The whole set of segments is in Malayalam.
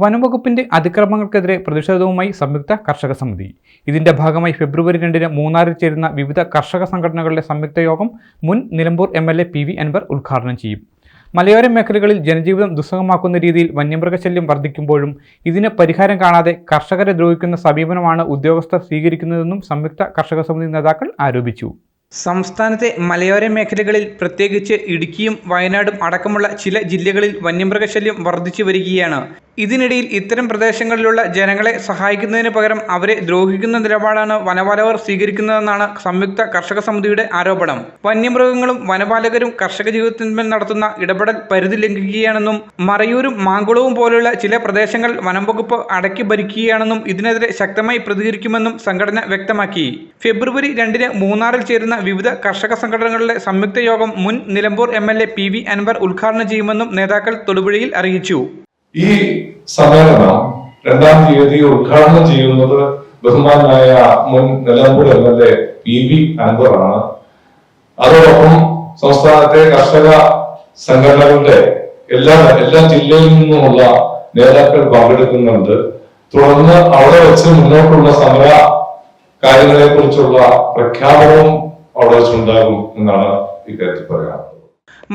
വനംവകുപ്പിന്റെ അതിക്രമങ്ങൾക്കെതിരെ പ്രതിഷേധവുമായി സംയുക്ത കർഷക സമിതി. ഇതിന്റെ ഭാഗമായി ഫെബ്രുവരി രണ്ടിന് മൂന്നാറിൽ ചേരുന്ന വിവിധ കർഷക സംഘടനകളുടെ സംയുക്ത യോഗം മുൻ Nilambur M L A P V Anwar ഉദ്ഘാടനം ചെയ്യും. മലയോര മേഖലകളിൽ ജനജീവിതം ദുസ്സഹമാക്കുന്ന രീതിയിൽ വന്യമൃഗശല്യം വർദ്ധിക്കുമ്പോഴും ഇതിന് പരിഹാരം കാണാതെ കർഷകരെ ദ്രോഹിക്കുന്ന സമീപനമാണ് ഉദ്യോഗസ്ഥർ സ്വീകരിക്കുന്നതെന്നും സംയുക്ത കർഷക സമിതി നേതാക്കൾ ആരോപിച്ചു. സംസ്ഥാനത്തെ മലയോര മേഖലകളിൽ പ്രത്യേകിച്ച് ഇടുക്കിയും വയനാടും അടക്കമുള്ള ചില ജില്ലകളിൽ വന്യമൃഗശല്യം വർദ്ധിച്ചു വരികയാണ്. ഇതിനിടയിൽ ഇത്തരം പ്രദേശങ്ങളിലുള്ള ജനങ്ങളെ സഹായിക്കുന്നതിന് പകരം അവരെ ദ്രോഹിക്കുന്ന നിലപാടാണ് വനപാലകർ സ്വീകരിക്കുന്നതെന്നാണ് സംയുക്ത കർഷക സമിതിയുടെ ആരോപണം. വന്യമൃഗങ്ങളും വനപാലകരും കർഷക ജീവിതത്തിന്മേൽ നടത്തുന്ന ഇടപെടൽ പരിധി ലംഘിക്കുകയാണെന്നും മറയൂരും മാങ്കുളവും പോലുള്ള ചില പ്രദേശങ്ങൾ വനം വകുപ്പ് അടക്കി ഭരിക്കുകയാണെന്നും ഇതിനെതിരെ ശക്തമായി പ്രതികരിക്കുമെന്നും സംഘടന വ്യക്തമാക്കി. ഫെബ്രുവരി രണ്ടിന് മൂന്നാറിൽ ചേരുന്ന വിവിധ കർഷക സംഘടനകളുടെ സംയുക്ത യോഗം മുൻ Nilambur M L A P V Anwar ഉദ്ഘാടനം ചെയ്യുമെന്നും നേതാക്കൾ തൊടുപുഴയിൽ അറിയിച്ചു. ഈ സമ്മേളനം രണ്ടാം തീയതി ഉദ്ഘാടനം ചെയ്യുന്നത് ബഹുമാനായ മുൻ Nilambur M L A P V അൻവറാണ് അതോടൊപ്പം സംസ്ഥാനത്തെ കർഷക സംഘടനകളുടെ എല്ലാ എല്ലാ ജില്ലയിൽ നിന്നുമുള്ള നേതാക്കൾ പങ്കെടുക്കുന്നുണ്ട്. തുടർന്ന് അവിടെ വെച്ച് മുന്നോട്ടുള്ള സമര കാര്യങ്ങളെ കുറിച്ചുള്ള പ്രഖ്യാപനവും അവിടെ വെച്ചുണ്ടാകും എന്നാണ് ഇക്കാര്യത്തിൽ പറയാനുള്ളത്.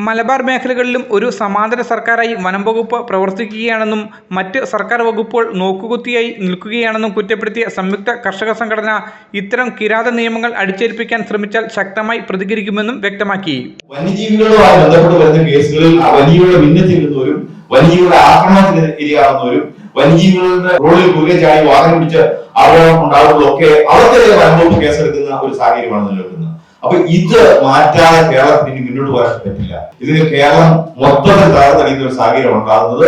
മലബാർ മേഖലകളിലും ഒരു സമാന്തര സർക്കാരായി വനം വകുപ്പ് പ്രവർത്തിക്കുകയാണെന്നും മറ്റ് സർക്കാർ വകുപ്പുകൾ നോക്കുകുത്തിയായി നിൽക്കുകയാണെന്നും കുറ്റപ്പെടുത്തിയ സംയുക്ത കർഷക സംഘടന ഇത്തരം കിരാത നിയമങ്ങൾ അടിച്ചേൽപ്പിക്കാൻ ശ്രമിച്ചാൽ ശക്തമായി പ്രതികരിക്കുമെന്നും വ്യക്തമാക്കി. വന്യജീവികളുമായി ബന്ധപ്പെട്ട് വരുന്ന കേസുകളിൽ വന്യജീവികളെ ഭിന്നത്തിരുന്നവരും വന്യജീവികളുടെ ആക്രമണത്തിന് വന്യജീവികളുടെ റോഡിൽ കുറുകെ ചാടി വാഹനം പിടിച്ച് അപകടം ഉണ്ടാകുന്നതൊക്കെ അവർക്കെതിരെ വനംവകുപ്പ് കേസെടുക്കുന്ന ഒരു സാഹചര്യമാണ് നിലനിൽക്കുന്നത്. അപ്പൊ ഇത് മാറ്റാതെ കേരളത്തിന് ഇനി മുന്നോട്ട് പോകാൻ പറ്റില്ല. ഇതിന് കേരളം മൊത്തത്തിൽ തകർത്തടിക്കുന്ന ഒരു സാഹചര്യം ഉണ്ടാകുന്നത്.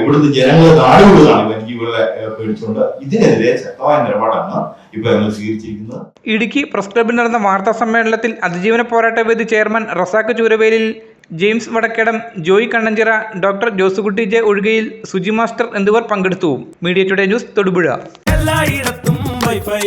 ഇവിടുത്തെ ജനങ്ങളെ ജനങ്ങൾ ഈ വന്യജീവികളെ ഏഹ് പേടിച്ചുകൊണ്ട് ഇതിനെതിരെ ശക്തമായ നിലപാടാണ് ഇപ്പൊ ഞങ്ങൾ സ്വീകരിച്ചിരിക്കുന്നത്. ഇടുക്കി പ്രസ് ക്ലബിൽ നടന്ന വാർത്താ സമ്മേളനത്തിൽ അതിജീവന പോരാട്ട വേദി chairman Razak Chooravelil James Vadakkedam Joy Kannanchira doctor Josukutty J Ozhukayil Suji master എന്നിവർ പങ്കെടുത്തു. Media today news Thodupuzha. എല്ലായിടത്തും വൈഫൈ